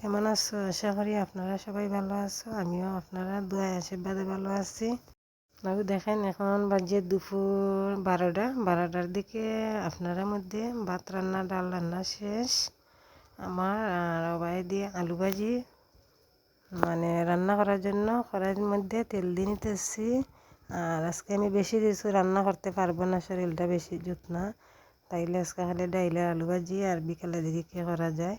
কেমন আছো? আশা করি আপনারা সবাই ভালো আছো। আমিও আপনারা দোয়া আশীর্বাদে ভালো আছি। বাবু, দেখেন এখন বাজে দুপুর বারোটা। বারোটার দিকে আপনারা মধ্যে ভাত রান্না, ডাল রান্না শেষ। আমার আর দিয়ে আলু ভাজি। মানে রান্না করার জন্য কড়াইয়ের মধ্যে তেল দিয়ে নিতেছি। আর আজকে আমি বেশি কিছু রান্না করতে পারব না, শরীরটা বেশি জুত না তাইলে আজকে খালি ডাইলে আলু ভাজি আর বিকালে দিকে কী করা যায়?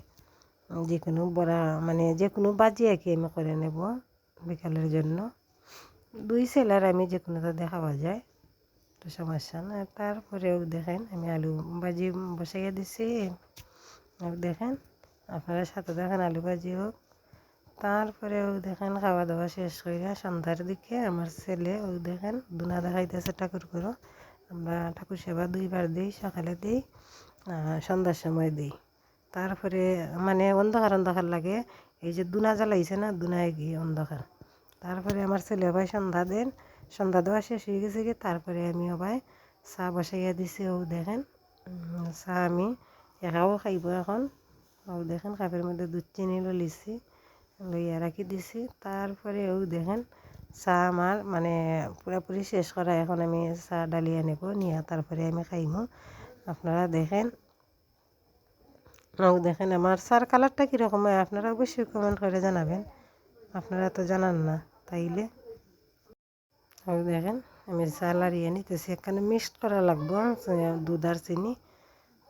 যে কোনো বড়া মানে যে কোনো বাজি আর কি আমি করে নেব বিকালের জন্য। দুই সেলার আমি যে কোনোটাতে খাওয়া যায়, তো সমস্যা না। তারপরেও দেখেন, আমি আলু ভাজি বসাইয়া দিছি। দেখেন, আপনারা সাথে দেখেন আলু ভাজি হোক। তারপরেও দেখেন খাওয়া দাওয়া শেষ করে সন্ধ্যার দিকে আমার ছেলে ওই দেখেন, দুনা দেখাইতেছে ঠাকুর করো। আমরা ঠাকুর সেবা দুইবার দিই, সকালে দিই সন্ধ্যার সময় দিই। তারপরে মানে অন্ধকার অন্ধকার লাগে। এই যে দুনা জ্বালাইছে না, দুনায় গিয়ে অন্ধকার। তারপরে আমার ছেলে ভাই সন্ধ্যা দেন, সন্ধ্যা দেওয়া শেষ হয়ে গেছে কি তারপরে আমি ভাই চা বসাইয়া দিছি। ও দেখেন চা আমি একাও খাইব এখন। ও দেখেন কাপের মধ্যে দুধ চিনি লিছি, লইয়া রাখি দিছি। তারপরে ও দেখেন চা আমার মানে পুরাপুরি শেষ করা। এখন আমি চা ডালিয়ে নেব, নিয়ে তারপরে আমি খাইমু। আপনারা দেখেন ও দেখেন, আমার চার কালারটা কীরকম হয় আপনারা অবশ্যই কমেন্ট করে জানাবেন। আপনারা তো জানান না, তাইলে। দেখেন, আমি চা লাড়িয়ে নিতেছি এখানে মিক্সড করা লাগবো দুধ আর চিনি।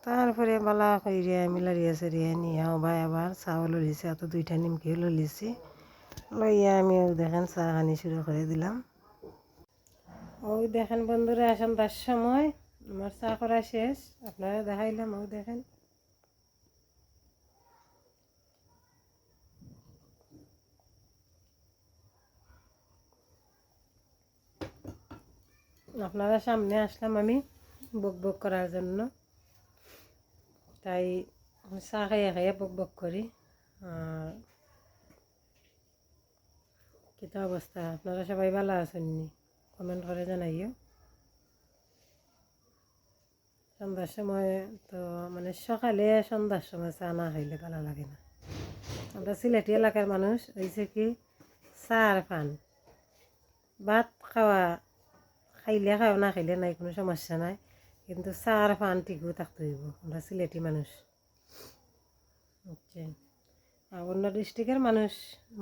তারপরে বালা কইরে আমি লাড়িয়ে সারিয়ে নিয়ে ভাই আবার চাও ললিছি অত দুইটা নিমকিও ললিছি লইয়া আমি দেখেন চা খানি শুরু করে দিলাম। ওই দেখেন বন্ধুরা সন্ধ্যার সময়, আমার চা করা শেষ, আপনারা দেখাইলাম ও দেখেন। আপনারা সামনে আসলাম আমি বক বক করার জন্য। তাই চা খাইয়ে খাইয়ে বক বক করি। আর কিতা অবস্থা? আপনারা সবাই ভালো আছেন নি? কমেন্ট করে জানাইও। সন্ধ্যার সময় তো মানে সকালে সন্ধ্যার সময় চা না খাইলে ভালো লাগে না। আমরা সিলেটি এলাকার মানুষ হয়েছে কি, চা আর পান। ভাত খাওয়া খাইলে খাও না খাইলে নাই, কোনো সমস্যা নাই। কিন্তু চা আর পান টিকু থাকতে হইব আমরা সিলেটি মানুষ। বুঝছেন? আর অন্য ডিস্ট্রিক্টের মানুষ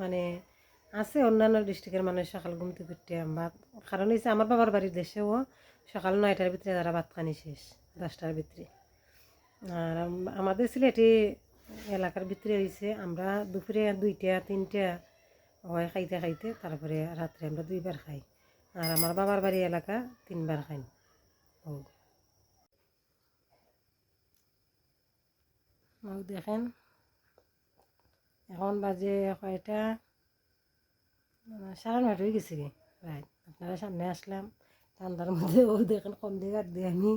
মানে আছে অন্যান্য ডিস্ট্রিক্টের মানুষ সকাল ঘুমতে করতে ভাত কারণ হচ্ছে আমার বাবার বাড়ির দেশেও সকাল নয়টার ভিতরে তারা ভাত খানি শেষ, দশটার ভিতরে। আর আমাদের সিলেটি এলাকার ভিতরে হয়েছে আমরা দুপুরে দুইটা, তিনটা হয় খাইতে খাইতে, তারপরে রাত্রে আমরা দুইবার খাই। আর আমার বাবার বাড়ি এলাকা তিনবার খাই ও দেখেন, এখন বাজে কয়টা? সাড়ে নয়টা হয়ে গেছে রাইট আপনারা সামনে আসলাম ঠান্ডার মধ্যে ও দেখেন কম গাদ দিয়ে আমি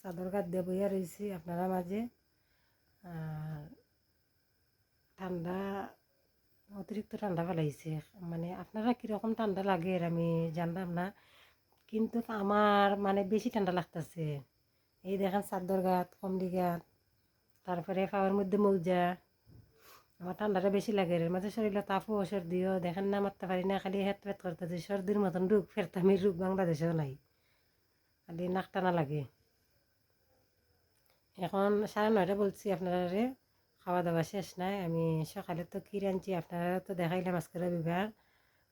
চাদর গাদ দিয়ে বইয়া রয়েছি আপনারা মাঝে। আর ঠান্ডা অতিরিক্ত ঠান্ডা ফেলাইছে। মানে আপনারা কীরকম ঠান্ডা লাগে আমি জানলাম না। কিন্তু আমার মানে বেশি ঠান্ডা লাগতেছে। এই দেখেন চাদর গাত কমলি গাত তারপরে পাওয়ার মধ্যে মৌজা। আমার ঠান্ডাটা বেশি লাগে এর মাঝে শরীরে তাপও সর্দিও। দেখেন না, মারতে পারি না, খালি হেট পেট করতেছে। সর্দির মতন রোগ ফেরতামির রোগ বাংলাদেশেও নাই। খালি নাক টানা লাগে। এখন সাড়ে নয়টা বলছি আপনারা খাওয়া দাওয়া শেষ নাই। আমি সকালে তো কী রাঁধছি আপনারা তো দেখাইলাম আজকের রবিবার।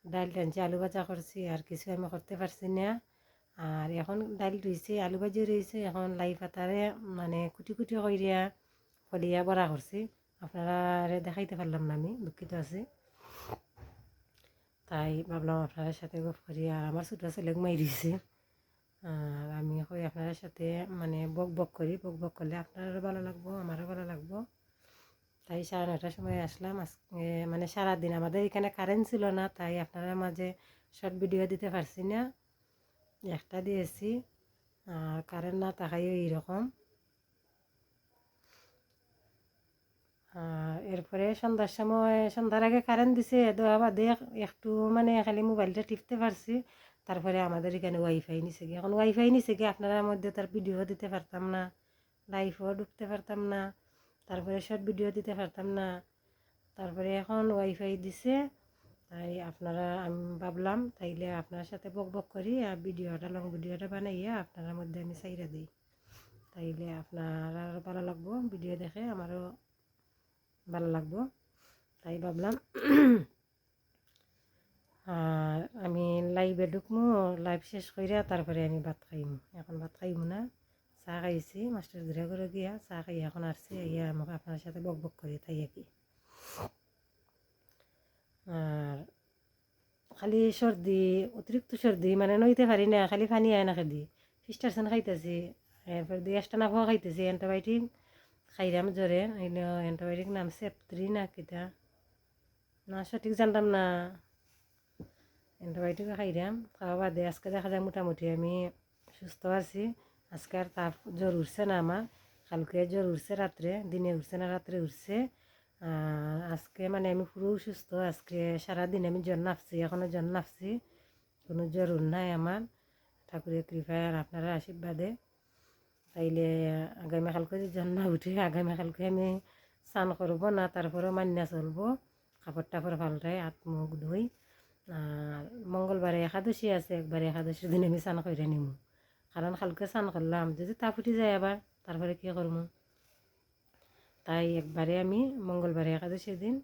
ডাল রাঁধছি আলু ভাজা করছি, আর কিছু আমি করতে পারছি না। আর এখন ডাল রয়েছে আলু ভাজি রয়েছে এখন লাই পাতারে মানে কুটি কুটি করিয়া ফলিয়া বড়া করছি। আপনারা দেখাইতে পারলাম না আমি, দুঃখিত আছি। তাই ভাবলাম আপনার সাথে গপ করি, আর আমার ছোটো ছেলে মাই দিয়েছে আর আমি কই আপনার সাথে মানে বক বক করি, বক বক করলে আপনারও ভালো লাগবো, আমারও ভালো লাগবো। তাই সাড়ে নটার সময় আসলাম। মানে সারাদিন আমাদের এখানে কারেন্ট ছিল না, তাই আপনারা মাঝে শর্ট ভিডিও দিতে পারছি না। একটা দিয়েছি, আর কারেন্ট না তাকাইও এইরকম। এরপরে সন্ধ্যার সময়, সন্ধ্যার আগে কারেন্ট দিছে দেওয়া বাদে একটু মানে খালি মোবাইলটা টিপতে পারছি। তারপরে আমাদের এখানে ওয়াইফাই নিছে গিয়ে এখন ওয়াইফাই নিছে গিয়ে আপনারা মধ্যে তার ভিডিও দিতে পারতাম না লাইভও ঢুকতে পারতাম না। তারপরে শর্ট ভিডিও দিতে পারতাম না। তারপরে এখন ওয়াইফাই দিছে, তাই আপনারা, আমি ভাবলাম তাইলে আপনার সাথে বক বক করি আর ভিডিওটা লং ভিডিওটা বানাইয়া আপনার মধ্যে আমি চাইরা দিই। তাইলে আপনার ভালো লাগবো ভিডিও দেখে আমারও ভালো লাগবো। তাই ভাবলাম, আর আমি লাইভে ঢুকমু লাইভ শেষ কইরা তারপরে আমি ভাত খাইম। এখন ভাত খাইমু না। চাহ খাইছি, মাস্টার ঘুরে ঘুরে গিয়া চাহ খাই এখন আসছি ইয়া আমাকে আপনার সাথে বক বক করি, তাই আর কি। আর খালি সর্দি, অতিরিক্ত সর্দি মানে নইতে পারি না, খালি পানি আয় না খেদি ফিস্টারসেন খাইতেছি, এরপর দিয়ে এক্সট্রা নাফা খাইতেছি অ্যান্টিবায়োটিক খাইরাম জ্বরে অ্যান্টিবায়োটিক নাম সেপ্ত্রি না কিতা না, সঠিক জানতাম না। অ্যান্টিবায়োটিক খাইরাম, খাওয়া বাদে আজকে দেখা যায় মোটামুটি আমি সুস্থ আছি। আজকে আর তাপ জ্বর উঠছে না আমার। কালকে জ্বর উঠছে রাত্রে, দিনে উঠছে না, রাত্রে উঠছে। আজকে মানে আমি পুরো সুস্থ আজকে সারাদিন আমি জ্বর নাপছি এখনও জ্বর নাপছি কোনো জ্বর নাই আমার। ঠাকুরের কৃপায় আর আপনারা আশীর্বাদে। তাইলে আগামীকালকে যদি জ্বর না উঠে আগামীকালকে আমি স্নান করব, না তারপরেও মান্যা চলবো। কাপড় টাপড় পাল্টাই হাত মুখ ধুই। মঙ্গলবারে একাদশী আছে, একবারে একাদশীর দিন আমি স্নান করে নিমু। কারণ কালকে স্নান করলাম, যদি তাপ উঠে যায় আবার, তারপরে কী করব তাই একবারে আমি মঙ্গলবারে একাদশীর দিন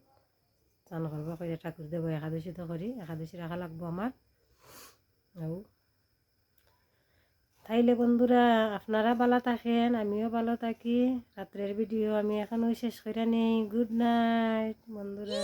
স্নান করব করে ঠাকুর দেবো একাদশী তো করি একাদশী রাখা লাগবো আমার ও তাইলে বন্ধুরা, আপনারা ভালো থাকেন, আমিও ভালো থাকি। রাত্রের ভিডিও আমি এখনও শেষ করে নেই। গুড নাইট বন্ধুরা।